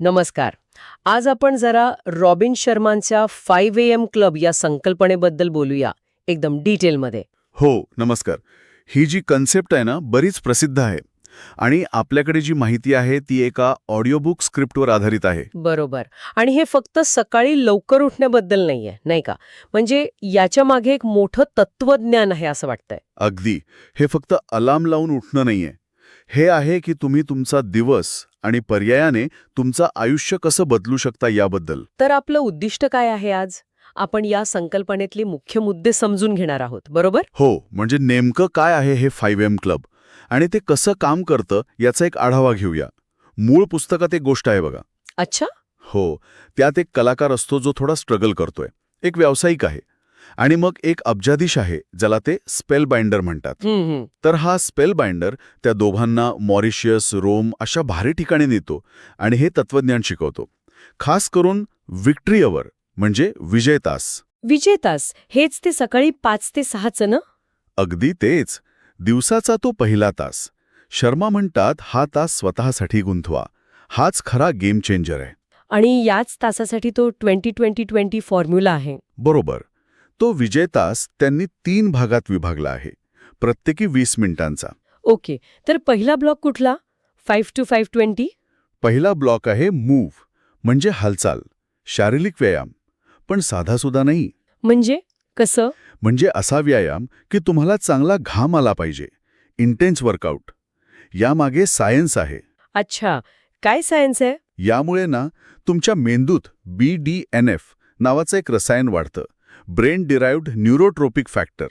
नमस्कार. आज आपण जरा रॉबिन शर्मांच्या फाईव्ह ए एम क्लब या संकल्पनेबद्दल बोलूया एकदम डिटेलमध्ये. हो नमस्कार. ही जी कन्सेप्ट आहे ना बरीच प्रसिद्ध आहे. आणि आपल्याकडे जी माहिती आहे ती एका ऑडिओबुक स्क्रिप्टवर आधारित आहे. बरोबर. आणि हे फक्त सकाळी लवकर उठण्याबद्दल नाहीये नाही का? म्हणजे याच्या मागे एक मोठं तत्वज्ञान आहे असं वाटतंय. अगदी. हे फक्त अलार्म लावून उठणं नाहीये. हे आहे की तुम्ही तुमचा दिवस आणि पर्यायाने तुमचं आयुष्य कसं बदलू शकता याबद्दल. तर आपलं उद्दिष्ट काय आहे आज? आपण या संकल्पनेतले मुख्य मुद्दे समजून घेणार आहोत बरोबर? हो म्हणजे नेमकं काय आहे हे फाईव्ह एम क्लब? आणि ते कसं काम करतं याचा एक आढावा घेऊया. मूळ पुस्तकात एक गोष्ट आहे बघा. अच्छा. हो त्यात एक कलाकार असतो जो थोडा स्ट्रगल करतोय. एक व्यावसायिक आहे. आणि मग एक अब्जाधीश आहे ज्याला ते स्पेल बाइंडर म्हणतात तर हा स्पेल बाइंडर त्या दोघांना मॉरिशियस रोम अशा भारी ठिकाणी नेतो आणि हे तत्वज्ञान शिकवतो. खास करून विक्ट्रियवर म्हणजे विजयतास विजेतास हेच ते सकाळी पाच ते सहाचं ना? अगदी तेच. दिवसाचा तो पहिला तास. शर्मा म्हणतात हा तास स्वतःसाठी गुंतवा. हाच खरा गेम चेंजर आहे. आणि याच तासासाठी तो ट्वेंटी ट्वेंटी ट्वेंटी फॉर्म्युला आहे. बरोबर. तो विजय तास त्यांनी तीन भागात विभागला आहे. प्रत्येकी वीस मिनिटांचा. ओके तर पहिला ब्लॉक कुठला? Five two five twenty? पहिला ब्लॉक आहे मूव्ह म्हणजे हालचाल शारीरिक व्यायाम. पण साधासुद्धा नाही. म्हणजे? कसं? म्हणजे असा व्यायाम की तुम्हाला चांगला घाम आला पाहिजे. इंटेन्स वर्कआउट यामागे सायन्स आहे. अच्छा काय सायन्स आहे? यामुळे ना तुमच्या मेंदूत बी डी एन एफ नावाचं एक रसायन वाढतं. Brain derived neurotrophic factor.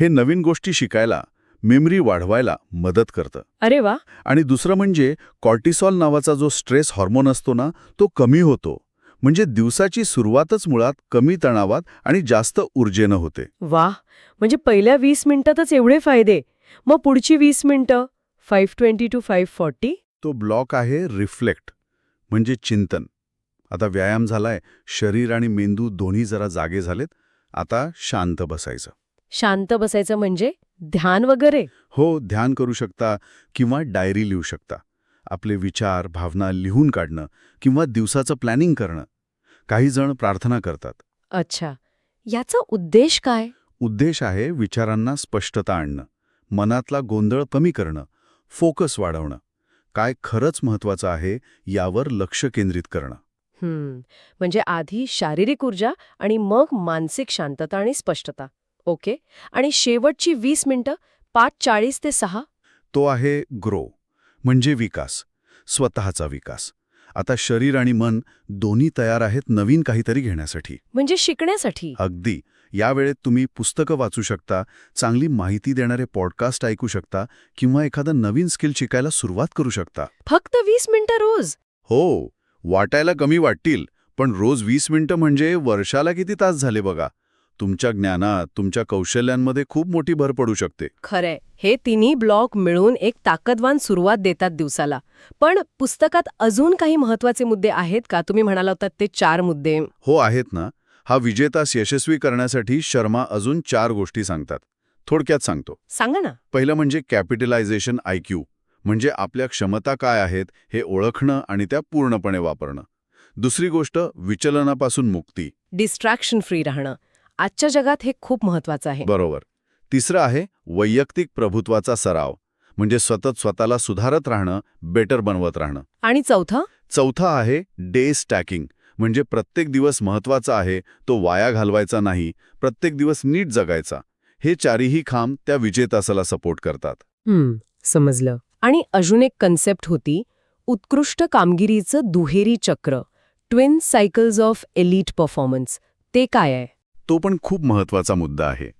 हे नवीन गोष्टी शिकायला मेमरी वाढवायला मदत करतं. अरे वा! आणि दुसरं म्हणजे कॉर्टिसॉल नावाचा जो स्ट्रेस हॉर्मोन असतो ना तो कमी होतो. म्हणजे दिवसाची सुरुवातच मुळात कमी तणावात आणि जास्त ऊर्जेनं होते. वा! म्हणजे पहिल्या वीस मिनिटातच एवढे फायदे. मग पुढची वीस मिनिटं? Five twenty two five forty? तो ब्लॉक आहे रिफ्लेक्ट म्हणजे चिंतन. आता व्यायाम झालाय शरीर आणि मेंदू दोन्ही जरा जागे झालेत आता शांत बसायचं. शांत बसायचं म्हणजे ध्यान वगैरे? हो ध्यान करू शकता किंवा डायरी लिहू शकता. आपले विचार भावना लिहून काढणं किंवा दिवसाचं प्लॅनिंग करणं. काही जण प्रार्थना करतात. अच्छा. याचा उद्देश काय? उद्देश आहे विचारांना स्पष्टता आणणं मनातला गोंधळ कमी करणं फोकस वाढवणं. काय खरंच महत्वाचं आहे यावर लक्ष केंद्रित करणं. हम्म. म्हणजे आधी शारीरिक ऊर्जा आणि मग मानसिक शांतता आणि स्पष्टता. ओके? आणि शेवटची वीस मिनिटं पाच चाळीस ते सहा? तो आहे ग्रो म्हणजे विकास स्वतःचा विकास. आता शरीर आणि मन दोन्ही तयार आहेत नवीन काहीतरी घेण्यासाठी. म्हणजे शिकण्यासाठी? अगदी. यावेळेत तुम्ही पुस्तकं वाचू शकता चांगली माहिती देणारे पॉडकास्ट ऐकू शकता किंवा एखादं नवीन स्किल शिकायला सुरुवात करू शकता. फक्त वीस मिनिटं रोज? हो. वाटायला कमी वाटतील पण रोज वीस मिनिटं म्हणजे वर्षाला किती तास झाले बघा? तुमच्या ज्ञानात तुमच्या कौशल्यांमध्ये खूप मोठी भर पडू शकते. खरंय. हे तिन्ही ब्लॉक मिळून एक ताकदवान सुरुवात देतात दिवसाला. पण पुस्तकात अजून काही महत्त्वाचे मुद्दे आहेत का? तुम्ही म्हणाला होतात ते चार मुद्दे. हो आहेत ना. हा विजेतास यशस्वी करण्यासाठी शर्मा अजून चार गोष्टी सांगतात. थोडक्यात सांगतो. सांगा ना. पहिलं म्हणजे कॅपिटलायझेशन आयक्यू म्हणजे आपल्या क्षमता काय आहेत हे ओळखणं आणि त्या पूर्णपणे वापरणं. दुसरी गोष्ट विचलनापासून मुक्ती. डिस्ट्रॅक्शन फ्री राहणं. आजच्या जगात हे खूप महत्वाचं आहे. बरोबर. तिसरं आहे वैयक्तिक प्रभुत्वाचा सराव. म्हणजे सतत स्वतःला सुधारत राहणं बेटर बनवत राहणं. आणि चौथं? चौथा आहे डे स्टॅकिंग म्हणजे प्रत्येक दिवस महत्त्वाचा आहे तो वाया घालवायचा नाही प्रत्येक दिवस नीट जगायचा. हे चारीही खांब त्या विजेतासाला सपोर्ट करतात. समजलं. आणि अजून एक कन्सेप्ट होती उत्कृष्ट कामगिरीचं दुहेरी चक्र twin cycles of elite performance ते काय आहे? तो पण खूप महत्त्वाचा मुद्दा आहे.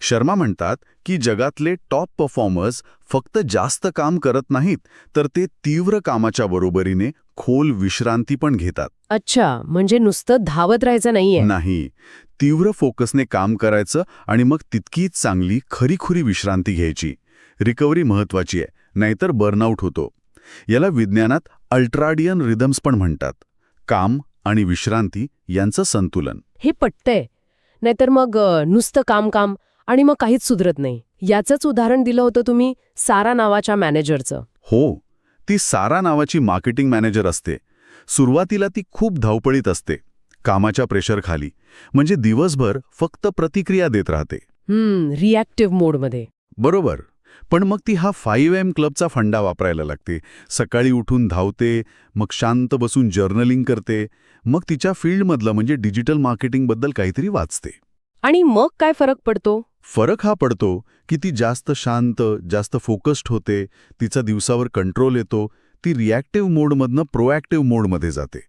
शर्मा म्हणतात की जगातले टॉप परफॉर्मर्स फक्त जास्त काम करत नाहीत तर ते तीव्र कामाच्या बरोबरीने खोल विश्रांती पण घेतात. अच्छा म्हणजे नुसतं धावत राहायचं नाहीये. नाही तीव्र फोकसने काम करायचं आणि मग तितकीच चांगली खरीखुरी विश्रांती घ्यायची. रिकव्हरी महत्वाची आहे. नाहीतर बर्नआउट होतो. याला विज्ञानात अल्ट्राडियन रिदम्स पण म्हणतात. काम आणि विश्रांती यांचं संतुलन. हे पटतंय. नाहीतर मग नुसतं काम काम आणि मग काहीच सुधरत नाही. याचंच उदाहरण दिलं होतं तुम्ही सारा नावाच्या मॅनेजरचं. हो. ती सारा नावाची मार्केटिंग मॅनेजर असते. सुरुवातीला ती खूप धावपळीत असते. कामाच्या प्रेशरखाली म्हणजे दिवसभर फक्त प्रतिक्रिया देत राहते. हम्म रिॲक्टिव्ह मोडमध्ये बरोबर. पण मग ती हा फाईव्ह एम क्लबचा फंडा वापरायला लागते. सकाळी उठून धावते मग शांत बसून जर्नलिंग करते मग तिच्या फील्डमधलं म्हणजे डिजिटल मार्केटिंगबद्दल काहीतरी वाचते. आणि मग काय फरक पडतो? फरक हा पडतो की ती जास्त शांत जास्त फोकस्ड होते तिचा दिवसावर कंट्रोल येतो ती रिॲक्टिव्ह मोडमधनं प्रोॲक्टिव्ह मोडमध्ये जाते.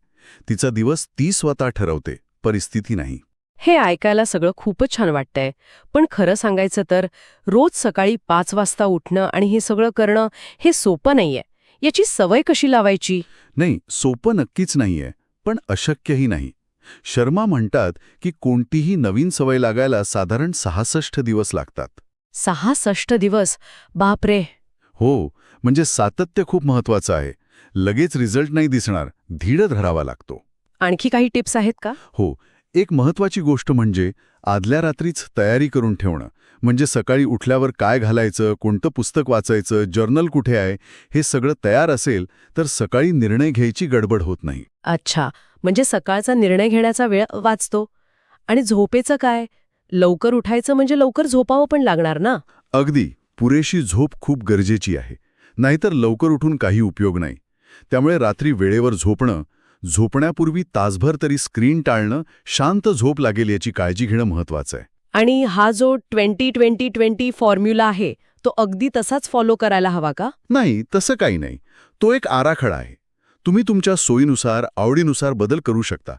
तिचा दिवस ती स्वतः ठरवते परिस्थिती नाही. हे ऐकायला सगळं खूपच छान वाटतंय. पण खरं सांगायचं तर रोज सकाळी पाच वाजता उठणं आणि हे सगळं करणं हे सोपं नाहीये. याची सवय कशी लावायची? नाही सोपं नक्कीच नाहीये पण अशक्यही नाही. शर्मा म्हणतात की कोणतीही नवीन सवय लागायला साधारण सहासष्ट दिवस लागतात. सहासष्ट दिवस? बापरे! हो म्हणजे सातत्य खूप महत्वाचं आहे. लगेच रिझल्ट नाही दिसणार धीड धरावा लागतो. आणखी काही टिप्स आहेत का? हो एक महत्वाची गोष्ट म्हणजे आदल्या रात्रीच तयारी करून ठेवणं. म्हणजे सकाळी उठल्यावर काय घालायचं कोणतं पुस्तक वाचायचं जर्नल कुठे आहे हे सगळं तयार असेल तर सकाळी निर्णय घ्यायची गडबड होत नाही. अच्छा. म्हणजे सकाळचा निर्णय घेण्याचा वेळ वाचतो. आणि झोपेचं काय? लवकर उठायचं म्हणजे लवकर झोपावं पण लागणार ना? अगदी. पुरेशी झोप खूप गरजेची आहे. नाहीतर लवकर उठून काही उपयोग नाही. त्यामुळे रात्री वेळेवर झोपणं झोपण्यापूर्वी तासभर तरी स्क्रीन टाळणं शांत झोप लागेल याची काळजी घेणं महत्वाचं आहे. आणि हा जो ट्वेंटी ट्वेंटी ट्वेंटी फॉर्म्युला आहे तो अगदी तसाच फॉलो करायला हवा का? नाही तसं काही नाही. तो एक आराखडा आहे. तुम्ही तुमच्या सोयीनुसार आवडीनुसार बदल करू शकता.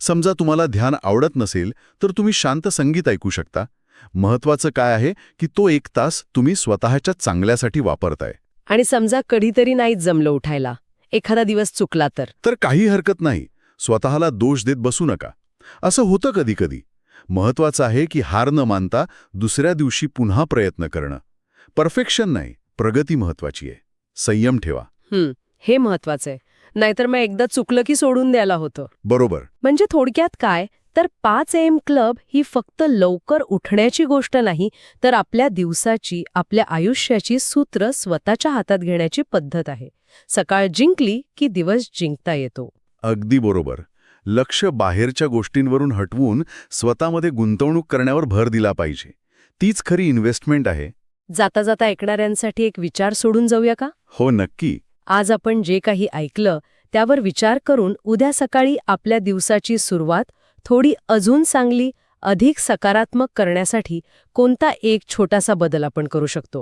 समजा तुम्हाला ध्यान आवडत नसेल तर तुम्ही शांत संगीत ऐकू शकता. महत्वाचं काय आहे की तो एक तास तुम्ही स्वतःच्या चांगल्यासाठी वापरताय. आणि समजा कधीतरी नाहीच जमलं उठायला. एखादा दिवस चुकला तर? तर काही हरकत नाही. स्वतःला दोष देत बसू नका. असं होतं कधी कधी महत्वाचं आहे की हार न मानता दुसऱ्या दिवशी पुन्हा प्रयत्न करणं. परफेक्शन नाही प्रगती महत्वाची आहे. संयम ठेवा. हं, हे महत्वाचं आहे. नाहीतर मग एकदा चुकलं की सोडून द्यायला होतं. बरोबर. म्हणजे थोडक्यात काय? तर पाच एम क्लब ही फक्त लवकर उठण्याची गोष्ट नाही तर आपल्या दिवसाची आपल्या आयुष्याची सूत्र स्वतःच्या हातात घेण्याची पद्धत आहे. सकाळ जिंकली की दिवस जिंकता येतो. अगदी बरोबर. लक्ष बाहेरच्या गोष्टींवरून हटवून स्वतःमध्ये गुंतवणूक करण्यावर भर दिला पाहिजे. तीच खरी इन्व्हेस्टमेंट आहे. जाता जाता ऐकणाऱ्यांसाठी एक विचार सोडून जाऊया का? हो नक्की. आज आपण जे काही ऐकलं त्यावर विचार करून उद्या सकाळी आपल्या दिवसाची सुरुवात थोडी अजून चांगली अधिक सकारात्मक करण्यासाठी कोणता एक छोटासा बदल आपण करू शकतो?